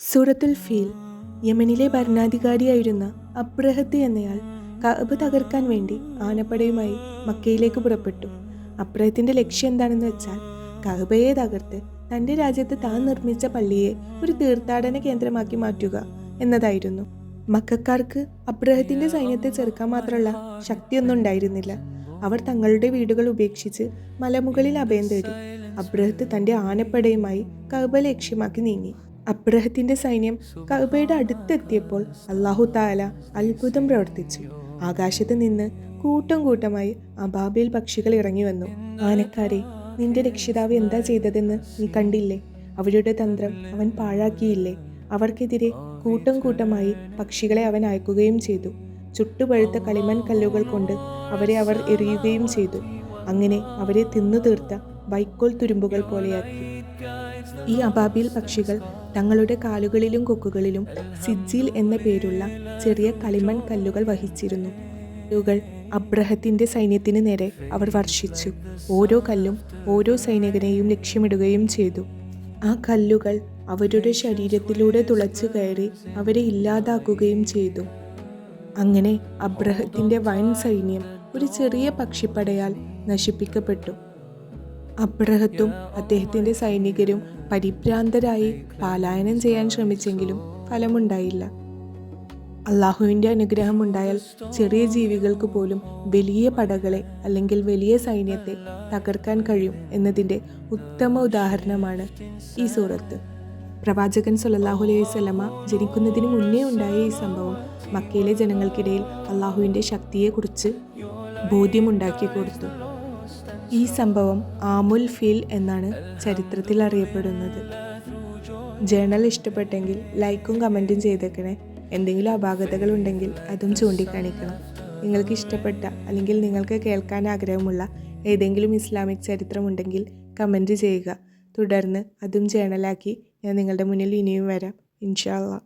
സൂറത്തുൽ ഫീൽ യമനിലെ ഭരണാധികാരിയായിരുന്ന അബ്രഹത്ത് എന്നയാൾ കഅബ് തകർക്കാൻ വേണ്ടി ആനപ്പടയുമായി മക്കയിലേക്ക് പുറപ്പെട്ടു. അബ്രഹത്തിന്റെ ലക്ഷ്യം എന്താണെന്ന് വെച്ചാൽ കഅബയെ തകർത്ത് തന്റെ രാജ്യത്ത് താൻ നിർമ്മിച്ച പള്ളിയെ ഒരു തീർത്ഥാടന കേന്ദ്രമാക്കി മാറ്റുക എന്നതായിരുന്നു. മക്കാർക്ക് അബ്രഹത്തിന്റെ സൈന്യത്തെ ചെറുക്കാൻ മാത്രമുള്ള ശക്തിയൊന്നും ഉണ്ടായിരുന്നില്ല. അവർ തങ്ങളുടെ വീടുകൾ ഉപേക്ഷിച്ച് മലമുകളിൽ അഭയം തേടി അബ്രഹത്ത് തന്റെ ആനപ്പടയുമായി കഅബ ലക്ഷ്യമാക്കി നീങ്ങി. അബ്രഹത്തിന്റെ സൈന്യം കബയുടെ അടുത്തെത്തിയപ്പോൾ അള്ളാഹു താല അത്ഭുതം പ്രവർത്തിച്ചു. ആകാശത്ത് നിന്ന് കൂട്ടം കൂട്ടമായി അബാബിൽ പക്ഷികൾ ഇറങ്ങി വന്നു. ആനക്കാരെ നിന്റെ രക്ഷിതാവ് എന്താ ചെയ്തതെന്ന് നീ കണ്ടില്ലേ? അവരുടെ തന്ത്രം അവൻ പാഴാക്കിയില്ലേ? അവർക്കെതിരെ കൂട്ടം കൂട്ടമായി പക്ഷികളെ അവൻ അയക്കുകയും ചെയ്തു. ചുട്ടുപഴുത്ത കളിമൺ കല്ലുകൾ കൊണ്ട് അവരെ അവർ എറിയുകയും ചെയ്തു. അങ്ങനെ അവരെ തിന്നു തീർത്ത വൈക്കോൽ തുരുമ്പുകൾ പോലെയാക്കി. ഈ അബാബിൽ പക്ഷികൾ തങ്ങളുടെ കാലുകളിലും കൊക്കുകളിലും സിജിൽ എന്ന പേരുള്ള ചെറിയ കളിമൺ കല്ലുകൾ വഹിച്ചിരുന്നു. കല്ലുകൾ അബ്രഹത്തിന്റെ സൈന്യത്തിന് നേരെ അവർ വർഷിച്ചു. ഓരോ കല്ലും ഓരോ സൈനികനെയും ലക്ഷ്യമിടുകയും ചെയ്തു. ആ കല്ലുകൾ അവരുടെ ശരീരത്തിലൂടെ തുളച്ചു കയറി അവരെ ഇല്ലാതാക്കുകയും ചെയ്തു. അങ്ങനെ അബ്രഹത്തിന്റെ വൻ സൈന്യം ഒരു ചെറിയ പക്ഷിപ്പടയാൽ നശിപ്പിക്കപ്പെട്ടു. അബ്രഹത്തും അദ്ദേഹത്തിന്റെ സൈനികരും പരിഭ്രാന്തരായി പലായനം ചെയ്യാൻ ശ്രമിച്ചെങ്കിലും ഫലമുണ്ടായില്ല. അള്ളാഹുവിന്റെ അനുഗ്രഹം ഉണ്ടായാൽ ചെറിയ ജീവികൾക്ക് പോലും വലിയ പടകളെ അല്ലെങ്കിൽ വലിയ സൈന്യത്തെ തകർക്കാൻ കഴിയും എന്നതിന്റെ ഉത്തമ ഉദാഹരണമാണ് ഈ സൂറത്ത്. പ്രവാചകൻ സല്ലല്ലാഹു അലൈഹി സ്വലമ ജനിക്കുന്നതിന് മുന്നേ ഉണ്ടായ ഈ സംഭവം മക്കയിലെ ജനങ്ങൾക്കിടയിൽ അള്ളാഹുവിന്റെ ശക്തിയെക്കുറിച്ച് ബോധ്യമുണ്ടാക്കി കൊടുത്തു. ഈ സംഭവം ആമുൽ ഫീൽ എന്നാണ് ചരിത്രത്തിൽ അറിയപ്പെടുന്നത്. ജേണൽ ഇഷ്ടപ്പെട്ടെങ്കിൽ ലൈക്കും കമന്റും ചെയ്തേക്കണേ. എന്തെങ്കിലും അപാകതകൾ ഉണ്ടെങ്കിൽ അതും ചൂണ്ടിക്കാണിക്കണം. നിങ്ങൾക്ക് ഇഷ്ടപ്പെട്ട അല്ലെങ്കിൽ നിങ്ങൾക്ക് കേൾക്കാൻ ആഗ്രഹമുള്ള ഏതെങ്കിലും ഇസ്ലാമിക് ചരിത്രമുണ്ടെങ്കിൽ കമന്റ് ചെയ്യുക. തുടർന്ന് അതും ജേണലാക്കി ഞാൻ നിങ്ങളുടെ മുന്നിൽ ഇനിയും വരാം. ഇൻഷാ അള്ളാ.